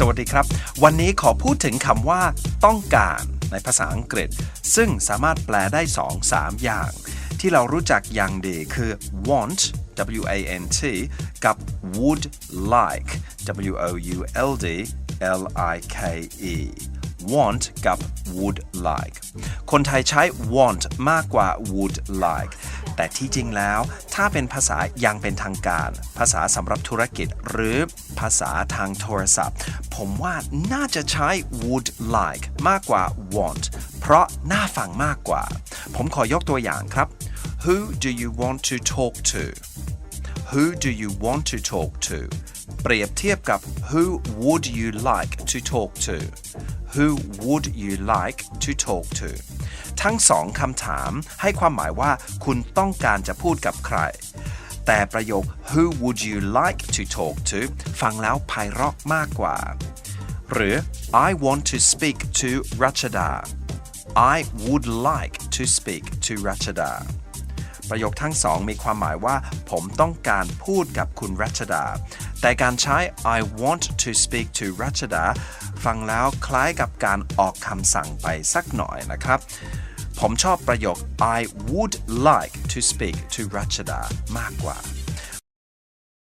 สวัสดีครับ วันนี้ขอพูดถึงคำว่า ต้องการในภาษาอังกฤษ ซึ่งสามารถแปลได้ 2 3 อย่าง ที่เรารู้จักอย่างดีคือ want w a n t กับ would like w o u l d l i k e want กับ would like คนไทยใช้ want มากกว่า would like แต่ที่จริงแล้ว ถ้าเป็นภาษายังเป็นทางการ ภาษาสำหรับธุรกิจ หรือภาษาทางโทรศัพท์ ผมว่าน่าจะใช้ would like มากกว่า want เพราะน่าฟังมากกว่า ผมขอยกตัวอย่างครับ Who do you want to talk to Who do you want to talk to เปรียบเทียบกับ Who would you like to talk to Who would you like to talk to ทั้งสองคำถามให้ความหมายว่าคุณต้องการจะพูดกับใคร แต่ประโยค Who would you like to talk to ฟังแล้วไพเราะมากกว่า หรือ I want to speak to Rachada I would like to speak to Rachada ประโยคทั้งสองมีความหมายว่า ผมต้องการพูดกับคุณรัชดา แต่การใช้ I want to speak to รัชดา ฟังแล้วคล้ายกับการออกคำสั่งไปสักหน่อยนะครับ ผมชอบประโยค I would like to speak to รัชดามากกว่า